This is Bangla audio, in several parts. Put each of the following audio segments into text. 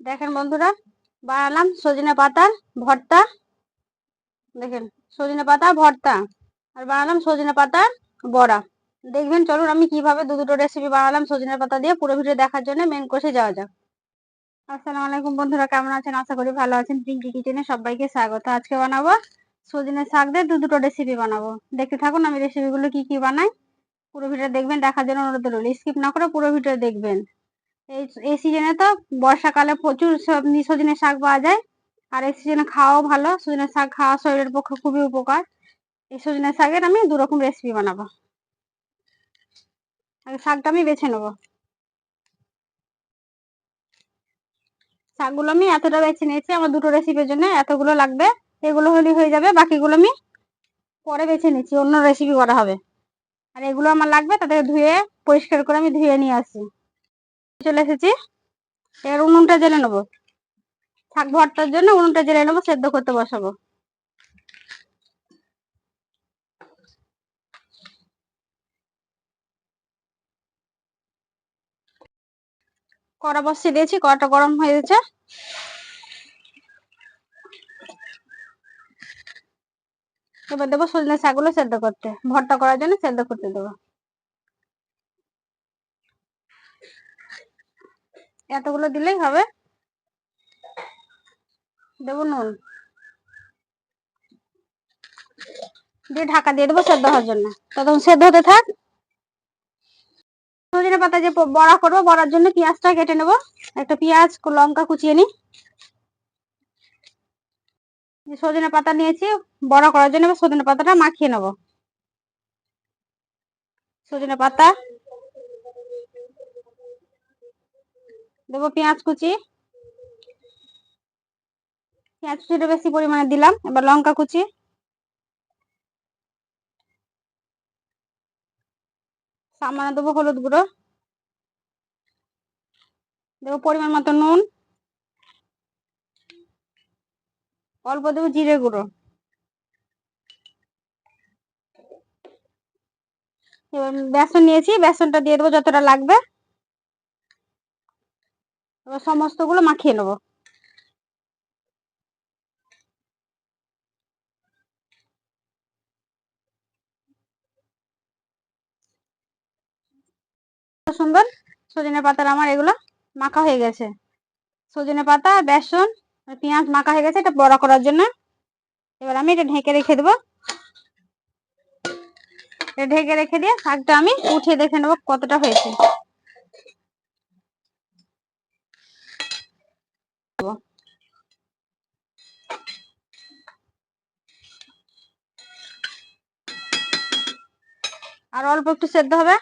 দেখেন বন্ধুরা, বানালাম সজনে পাতার ভর্তা। দেখেন, সজনে পাতা, ভর্তা। আর বানালাম সজনে পাতার বড়া। দেখবেন, চলুন আমি কীভাবে দু দুটো রেসিপি বানালাম সজনে পাতা দিয়ে, পুরো ভিডিও দেখার জন্য মেন কোর্সে যাওয়া যাক। আসসালামু আলাইকুম বন্ধুরা, কেমন আছেন? আশা করি ভালো আছেন। পিঙ্কি কিচেনে সবাইকে স্বাগত। আজকে বানাবো সজনে শাক দিয়ে দু দুটো রেসিপি বানাবো। দেখতে থাকুন আমি রেসিপিগুলো কি কি বানাই। পুরো ভিডিও দেখবেন, দেখার জন্য অনুরোধ রইল। স্কিপ না করে পুরো ভিডিও দেখবেন। এই এই সিজনে তো বর্ষাকালে প্রচুর সবজি সজনে শাক পাওয়া যায়। আর এই সিজনে খাওয়াও ভালো। সজনে শাক খাওয়া শরীরের পক্ষে খুবই উপকার। এই সজনে শাকের আমি দু রকম রেসিপি বানাবো। আগে শাকটা আমি বেছে নেব। শাকগুলো আমি এতটা বেছে নিয়েছি, আমার দুটো রেসিপির জন্য এতগুলো লাগবে। এগুলো হলেই হয়ে যাবে। বাকিগুলো আমি পরে বেছে নিচ্ছি। অন্য রেসিপি করা হবে। আর এগুলো আমার লাগবে, তাদের ধুয়ে, পরিষ্কার করে আমি ধুয়ে নিয়ে আসি চলে এসেছি। এর উনুনটা জেলে নেব। শাক ভর্তার জন্য উনুনটা জেলে নেব, সেদ্ধ করতে বসাবো। কড়া বসিয়ে দিয়েছি, কড়াটা গরম হয়ে গেছে। এবার দেবো সজনে শাকগুলো সেদ্ধ করতে। ভর্তা করার জন্য সেদ্ধ করতে দেবো। এতগুলো দিলেই হবে। দেবো নুন। দিয়ে ঢাকা দিয়ে দেবো সেদ্ধ হওয়ার জন্য। ততক্ষণ সেদ্ধ হতে থাক। সজনে পাতা যে বড়া করব, বড়ার জন্য পেঁয়াজটা কেটে নেব। একটা পেঁয়াজ, লঙ্কা কুচিয়ে নি সজনে পাতা নিয়েছি, বড়া করার জন্য সজনে পাতাটা মাখিয়ে নেব। সজনে পাতা দেবো পেঁয়াজ কুচি। পেঁয়াজ কুচিটা বেশি পরিমাণে দিলাম। এবার লঙ্কা কুচি। সামান্য দেবো হলুদ গুঁড়ো। দেবো পরিমাণ মতো নুন। অল্প দেবো জিরে গুঁড়ো। এবার বেসন নিয়েছি। বেসনটা দিয়ে দেবো যতটা লাগবে। এবার সমস্তগুলো মাখিয়ে নেব। সুন্দর সজনে পাতার আমার এগুলো মাখা হয়ে গেছে। সজনে পাতা, বেসন, পেঁয়াজ মাখা হয়ে গেছে, এটা বড়া করার জন্য। এবার আমি এটা ঢেকে রেখে দেবো। ঢেকে রেখে দিয়ে শাকটা আমি উঠে দেখে নেব কতটা হয়েছে। আর অল্প একটু সেদ্ধ হবে,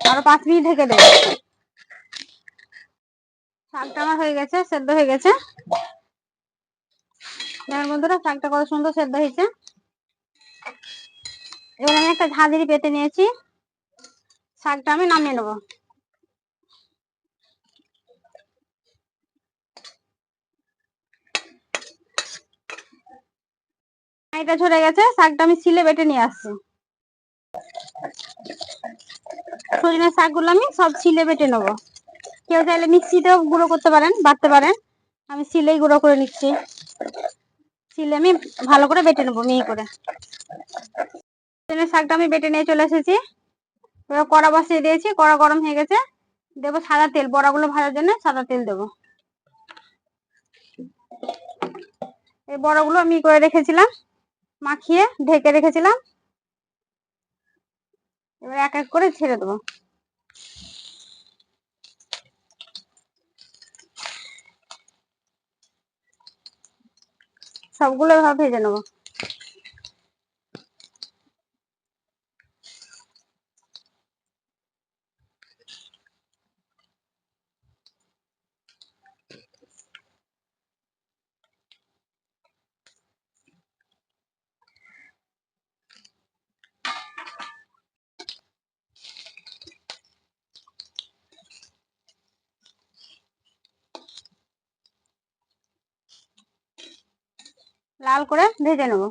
আরও পাঁচ মিনিট ঢেকে দেবো। শাকটা আমার হয়ে গেছে, সেদ্ধ হয়ে গেছে। বন্ধুরা, শাকটা কত সুন্দর সেদ্ধ হয়েছে। এবার আমি একটা ঝাঁঝরি পেতে নিয়েছি। শাকটা আমি নামিয়ে নেব। এটা ঝরে গেছে, শাকটা আমি সিলে বেটে নিয়ে আসছি। সজনে শাকগুলো আমি সব সিলে বেটে নেব। কেউ চাইলে মিক্সিতেও গুঁড়ো করতে পারেন, বাটতে পারেন। আমি সিলেই গুঁড়ো করে নিচ্ছি। সিলে আমি ভালো করে বেটে নেব, মিহি করে। সজনের শাকটা আমি বেটে নিয়ে চলে এসেছি। এবার কড়া বসিয়ে দিয়েছি, কড়া গরম হয়ে গেছে। দেবো সাদা তেল, বড়াগুলো ভাজার জন্য সাদা তেল দেবো। এই বড়াগুলো আমি করে রেখেছিলাম। মাখিয়ে ঢেকে রেখেছিলাম। এবার এক এক করে ছেড়ে দেবো। সবগুলো এভাবে ভেজে নেব। লাল করে ভেজে নেব।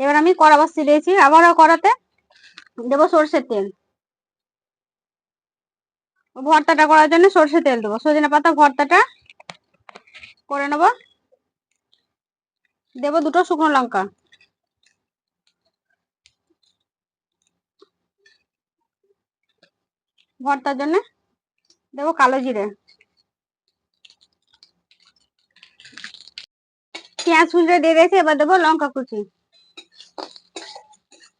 এবার আমি কড়া বসিয়ে দিয়েছি, আবারও কড়াতে দেবো সর্ষের তেল। ভর্তাটা করার জন্য সর্ষের তেল দেবো। সজনে পাতা ভর্তাটা করে নেব। দেবো দুটো শুকনো লঙ্কা। ভর্তার জন্য? দেবো কালো জিরে। পেঁয়াজ কুচি দিয়ে দিয়েছি, এবার দেবো লঙ্কা কুচি।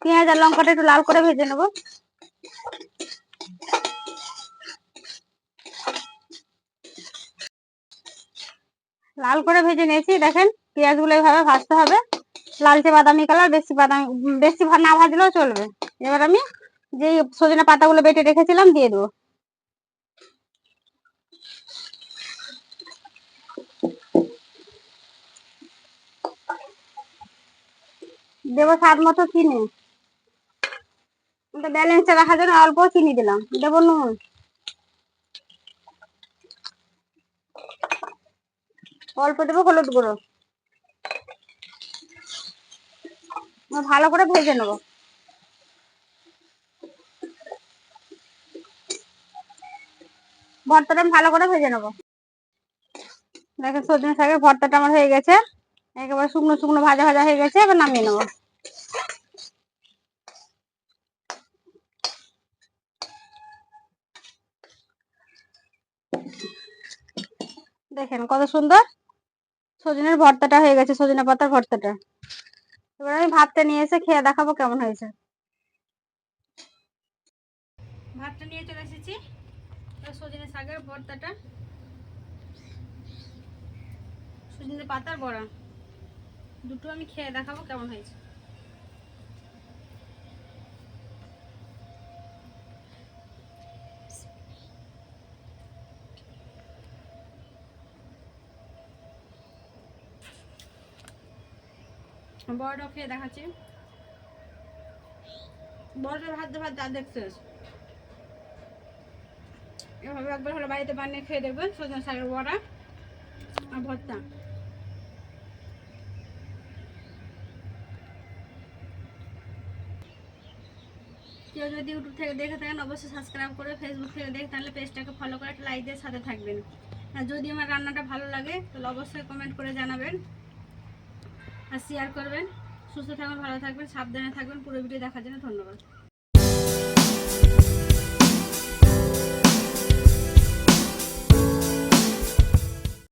পেঁয়াজ আর লঙ্কাটা একটু লাল করে ভেজে নেব। লাল করে ভেজে নিয়েছি, দেখেন পেঁয়াজগুলো এইভাবে ভাজতে হবে। লালচে বাদামি কালার, বেশি বাদামি, বেশি না ভাজলেও চলবে। এবার আমি যে সজনে পাতাগুলো বেটে রেখেছিলাম, দিয়ে দেবো। দেবো স্বাদ মতো চিনি। ব্যালেন্সে রাখার জন্য অল্প চিনি দিলাম। দেবো নুন। অল্প দেবো হলুদ গুঁড়ো। ভালো করে ভেজে নেব। ভর্তাটা ভালো করে ভেজে নেব। দেখেন সজনে শাকের ভর্তাটা আমার হয়ে গেছে। একেবারে শুকনো শুকনো ভাজা ভাজা হয়ে গেছে, এবার নামিয়ে নেব। দেখেন কত সুন্দর সজনের ভর্তাটা হয়ে গেছে, সজনে পাতার ভর্তাটা। এবার আমি ভাতটা নিয়ে এসে খেয়ে দেখাবো কেমন হয়েছে। ভাতটা নিয়ে চলে সজনে শাকের ভর্তাটা। সজনে পাতার বড়া। দুটো আমি খেয়ে দেখাবো কেমন হয়েছে। বড়টাও খেয়ে দেখাচ্ছি। বড়টা ভাত ভাত দেখতে এভাবে একবার হলো বাড়িতে বানিয়ে খেয়ে দেখবেন। সজনে শাকের বড়া আর ভর্তা। কেউ যদি ইউটিউব থেকে দেখে থাকেন, অবশ্যই সাবস্ক্রাইব করে ফেসবুক থেকে দেখে তাহলে পেজটাকে ফলো করে একটা লাইক দিয়ে সাথে থাকবেন। আর যদি আমার রান্নাটা ভালো লাগে, তাহলে অবশ্যই কমেন্ট করে জানাবেন আর শেয়ার করবেন। সুস্থ থাকবেন ভালো থাকবেন, সাবধানে থাকবেন পুরো ভিডিও দেখার জন্য ধন্যবাদ।